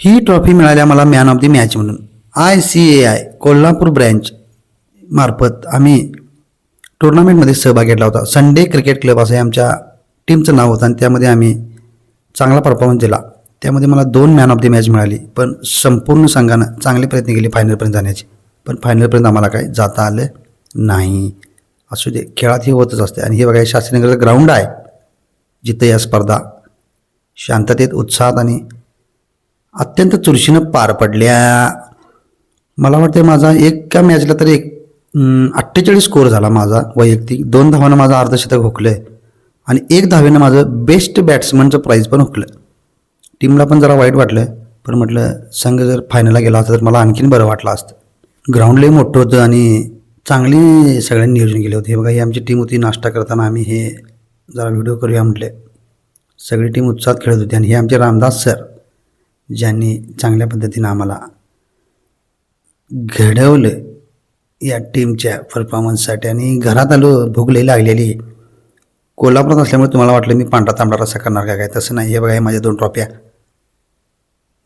ही trophy मिळाली मला man of the match म्हणून. I C A I Kolhapur branch मार्फत आम्ही टुर्नामेंटमध्ये सहभाग घेतला होता. संडे क्रिकेट क्लब असं आमच्या टीमचं नाव होतं आणि त्यामध्ये आम्ही चांगला परफॉर्मन्स दिला. त्यामध्ये मला दोन मॅन ऑफ द मॅच मिळाली पण संपूर्ण संघानं चांगले प्रयत्न केले फायनलपर्यंत जाण्याचे. पण फायनलपर्यंत आम्हाला काय जाता आलं नाही. असू दे खेळात हे होतच असते आणि हे बघा शास्त्रीनगरचं ग्राउंड आहे जिथं या स्पर्धा शांततेत उत्साहात आणि अत्यंत चुरशीनं पार पडल्या. मला वाटते माझा एका मॅचला तरी एक अठ्ठेचाळीस स्कोअर झाला माझा वैयक्तिक. दोन धावानं माझं अर्धशतक हुकलं आणि एक धावेनं माझं बेस्ट बॅट्समनचं प्राईज पण हुकलं टीमला पण जरा वाईट वाटलं पण म्हटलं संघ जर फायनलला गेला असता तर मला आणखीन बरं वाटलं असतं. ग्राउंड लई मोठं होतं आणि चांगली सगळ्यांनी नियोजन केले होते. हे बघा ही आमची टीम होती. नाश्ता करताना आम्ही हे जरा व्हिडिओ करूया म्हटले. सगळी टीम उत्साहात खेळत होती आणि हे आमचे रामदास सर ज्यांनी चांगल्या पद्धतीनं आम्हाला घडवलं या टीमच्या परफॉर्मन्ससाठी आणि घरात आलो भूक लई लागलेली. कोल्हापुरात असल्यामुळे तुम्हाला वाटलं मी पांढरा तांबडा रस्सा करणार का काय? तसं नाही. हे बघा हे माझ्या दोन ट्रॉप्या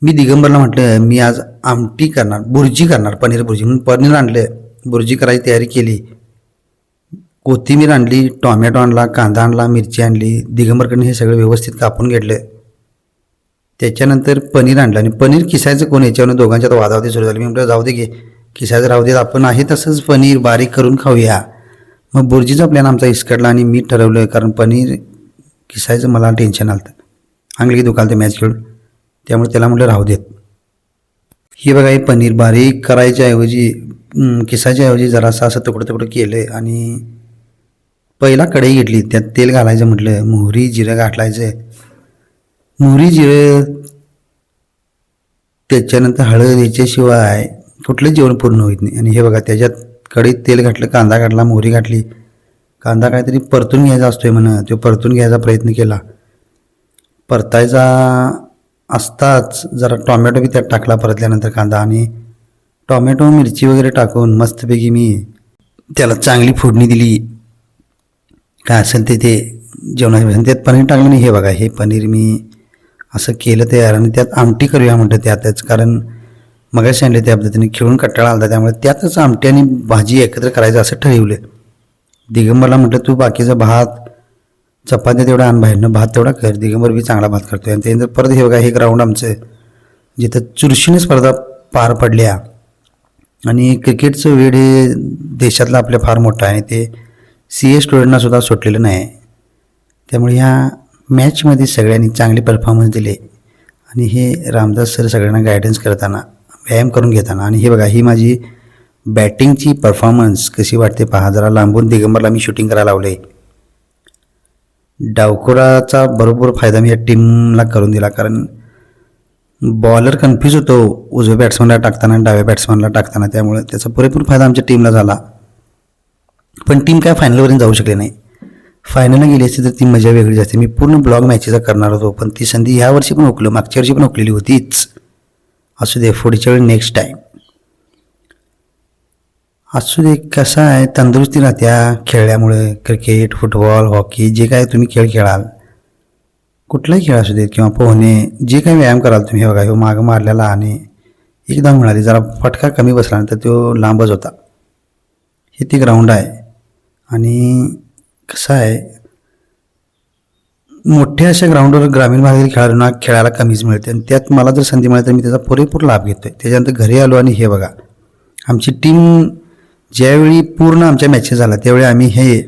मी दिगंबरला म्हटलं मी आज आमटी करणार बुर्जी करणार पनीर बुर्जी. म्हणून पनीर आणलं बुर्जी करायची तयारी केली. कोथिंबीर आणली टॉमॅटो आणला कांदा आणला मिरची आणली. दिगंबरकडनं हे सगळं व्यवस्थित कापून घेतलं. त्याच्यानंतर पनीर आणलं आणि पनीर किसायचं कोण? याच्यावर दोघांच्यात वादावधी सुरू झाली. मी म्हटलं जाऊ दे घे किसायचं राहू देत आपण आहे तसंच पनीर बारीक करून खाऊया. मग बुर्जीचा प्लॅन आमचा इसकडला आणि मी ठरवलं कारण पनीर किसायचं मला टेन्शन आलं अंगली दुकान ते मॅच खेळून. त्यामुळे त्याला म्हटलं राहू देत. हे बघा हे पनीर बारीक करायच्या ऐवजी किसायच्या ऐवजी जरासं असं तुकडं तुकडं केलं आणि पहिला कढई घेतली त्यात तेल घालायचं म्हटलं मोहरी जिरं घालायचं मोहरी जिरं त्याच्यानंतर हळद याच्याशिवाय कुठलंच जेवण पूर्ण होत नाही. आणि हे बघा त्याच्यात कढईत तेल घातलं कांदा घातला मोहरी घातली. कांदा काहीतरी परतून घ्यायचा असतोय म्हणा तो परतून घ्यायचा प्रयत्न केला. परतायचा असताच जरा टॉमॅटो बी त्यात टाकला परतल्यानंतर कांदा आणि टॉमॅटो मिरची वगैरे टाकून मस्तपैकी मी त्याला चांगली फोडणी दिली. काय असेल ते ते जेवणाच्या त्यात पनीर टाकलं नाही हे बघा हे पनीर मी असं केलं तयार आणि त्यात आमटी करूया म्हणतं त्यातच कारण मग सांगले त्या पद्धतीने खेळून कट्टाळा आला त्यामुळे त्यातच आमटी आणि भाजी एकत्र करायचं असं ठरवलं दिगंबरला म्हटलं तू बाकीचा भात चपात्या तेवढा आण बाहेरनं. भात तेवढा कर. दिगंबर बी चांगला भात करतोय. आणि त्यानंतर परत हे बघा हे ग्राउंड आमचं जिथं चुरशीने स्पर्धा पार पडल्या. आणि क्रिकेटचं वेळ हे देशातलं आपल्या फार मोठं आहे. ते सी ए स्टुडंटना सुद्धा सुटलेलं नाही. त्यामुळे ह्या मॅचमध्ये सगळ्यांनी चांगले परफॉर्मन्स दिले. आणि हे रामदास सर सगळ्यांना गायडन्स करताना व्यायाम करून घेताना. आणि हे बघा ही माझी बॅटिंगची परफॉर्मन्स कशी वाटते पहा. जरा लांबून दिगंबरला मी शूटिंग करायला लावले. डावखोराचा बरोबर फायदा मी या टीमला करून दिला. कारण बॉलर कन्फ्यूज होतो. उजव्या बॅट्समनला टाकताना डाव्या बॅट्समनला टाकताना. त्यामुळे त्याचा पुरेपूर फायदा आमच्या टीमला झाला. पण टीम काय फायनलवरून जाऊ शकली नाही. फायनलला गेली असती तर ती मजा वेगळीच असते मी पूर्ण ब्लॉग मॅचेचा करणार होतो पण ती संधी ह्या वर्षी पण उकलं मागच्या वर्षी पण हुकलेली होतीच. असू दे पुढच्या वेळी नेक्स्ट टाईम असू दे कसं आहे तंदुरुस्ती राहत्या खेळल्यामुळे क्रिकेट फुटबॉल हॉकी जे काय तुम्ही खेळ खेळाल. कुठलाही खेळ असू देत किंवा पोहणे जे काही व्यायाम कराल तुम्ही बघा हो मागं मारलेला आणि एकदम मिळाली जरा फटका कमी बसला तर तो लांबच होता. हे ते ग्राउंड आहे. आणि कसं आहे? मोठ्या अशा ग्राउंडवर ग्रामीण भागातील खेळाडूंना खेळायला कमीच मिळते. आणि त्यात मला जर संधी मिळाली तर मी त्याचा पुरेपूर लाभ घेतो आहे त्याच्यानंतर घरी आलो आणि हे बघा. आमची टीम ज्यावेळी पूर्ण आमच्या मॅचेस झाला त्यावेळी आम्ही हे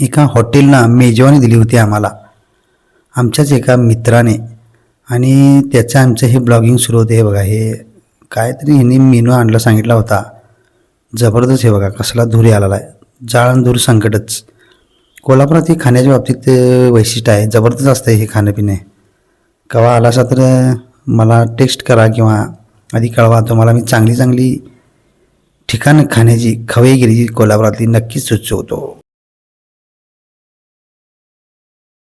एका हॉटेलना मेजवानी दिली होती आम्हाला. आमच्याच एका मित्राने. आणि त्याचं आमचं हे ब्लॉगिंग सुरू होते. हे बघा हे काहीतरी ह्यांनी मेनू आणला सांगितला होता. जबरदस्त हे बघा कसला धूर आलेला आहे जाळण धूर संकटच. कोल्हापुरात हे खाण्याच्या बाबतीत वैशिष्ट्य आहे. जबरदस्त असतं हे खाणंपिणे आला आलासा तर मला टेक्स्ट करा किंवा आधी कळवा. तुम्हाला मी चांगली चांगली ठिकाणं खाण्याची खवेगिरी कोल्हापुरातली नक्कीच सुचवतो.